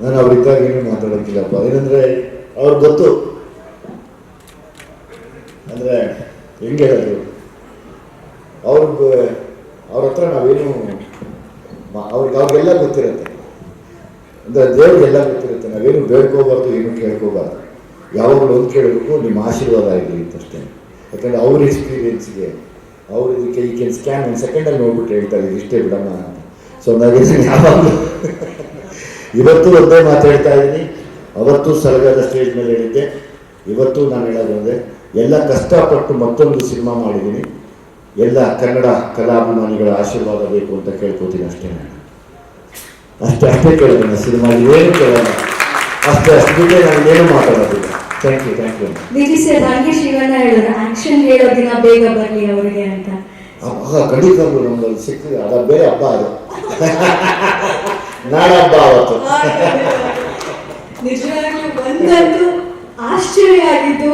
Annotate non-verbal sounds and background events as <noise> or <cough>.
ನಾನು ಅವ್ರಿದ್ದಾಗ ಏನು ಮಾತಾಡೋಕ್ಕಿಲ್ಲಪ್ಪ. ಏನಂದರೆ ಅವ್ರಿಗೆ ಗೊತ್ತು. ಅಂದರೆ ಹೆಂಗೆ ಹೇಳೋದು ಅವ್ರಿಗೆ, ಅವ್ರ ಹತ್ರ ನಾವೇನು ಅವ್ರಿಗೆ, ಅವ್ರಿಗೆಲ್ಲ ಗೊತ್ತಿರುತ್ತೆ. ಅಂದರೆ ದೇವ್ರಿಗೆಲ್ಲ ಗೊತ್ತಿರುತ್ತೆ. ನಾವೇನು ಬೇಡ್ಕೋಬಾರ್ದು, ಏನು ಕೇಳ್ಕೋಬಾರ್ದು. ಯಾವಾಗಲೂ ಒಂದು ಕೇಳಬೇಕು, ನಿಮ್ಮ ಆಶೀರ್ವಾದ ಇರಲಿ ಅಂತಷ್ಟೇ. ಯಾಕಂದರೆ ಅವ್ರ ಎಕ್ಸ್ಪೀರಿಯನ್ಸ್ಗೆ ಅವ್ರ ಇದಕ್ಕೆ ಈ ಕ್ಯಾನ್ ಸ್ಕ್ಯಾನ್ ಒಂದು ಸೆಕೆಂಡಲ್ಲಿ ನೋಡ್ಬಿಟ್ಟು ಹೇಳ್ತಾರೆ ಇಷ್ಟೇ ಬಿಡಮ್ಮ ಅಂತ. ಸೊ ನಾವು ಯಾವಾಗಲೂ ಇವತ್ತು ಒಂದೇ ಮಾತಾಡ್ತಾ ಇದ್ದೀನಿ. ಅವತ್ತು ಸಲಗದ ಸ್ಟೇಜ್ ಮೇಲೆ ಹೇಳಿದ್ದೆ. ಇವತ್ತು ನಾನು ಹೇಳೋದು ಅಂದರೆ ಎಲ್ಲ ಕಷ್ಟಪಟ್ಟು ಮತ್ತೊಂದು ಸಿನಿಮಾ ಮಾಡಿದ್ದೀನಿ. ಎಲ್ಲ ಕನ್ನಡ ಕಲಾಭಿಮಾನಿಗಳ ಆಶೀರ್ವಾದ ಬೇಕು ಅಂತ ಕೇಳ್ಕೊತೀನಿ ಅಷ್ಟೇ ನಾನು. ಅಷ್ಟೇ ಅಷ್ಟೇ ಕೇಳೋಣ ಸಿನಿಮಾ ಏನು ಕೇಳೋಣ ಅಷ್ಟೇ ಅಷ್ಟು. ನಾನು ಏನು ಮಾತಾಡೋದಿಲ್ಲ. Thank you thank you Viji sir ಹಂಗೆ ಶಿವಣ್ಣ ಹೇಳಿದ್ರು ಆಕ್ಷನ್ ಹೇಳೋ ದಿನ ಬೇಗ ಬರ್ಲಿ ಅವರಿಗೆ ಅಂತ. ಖಂಡಿತ ನಮ್ಮಲ್ಲಿ ಸಿಕ್ಕಿದೆ. ಅದ ಬೇರೆ ಹಬ್ಬ ಅದು. <laughs> ನಾಡ ಹಬ್ಬ ಅವತ್ತು ನಿಜವಾಗ್ಲೂ ಒಂದಂತೂ ಆಶ್ಚರ್ಯ ಆಗಿದ್ದು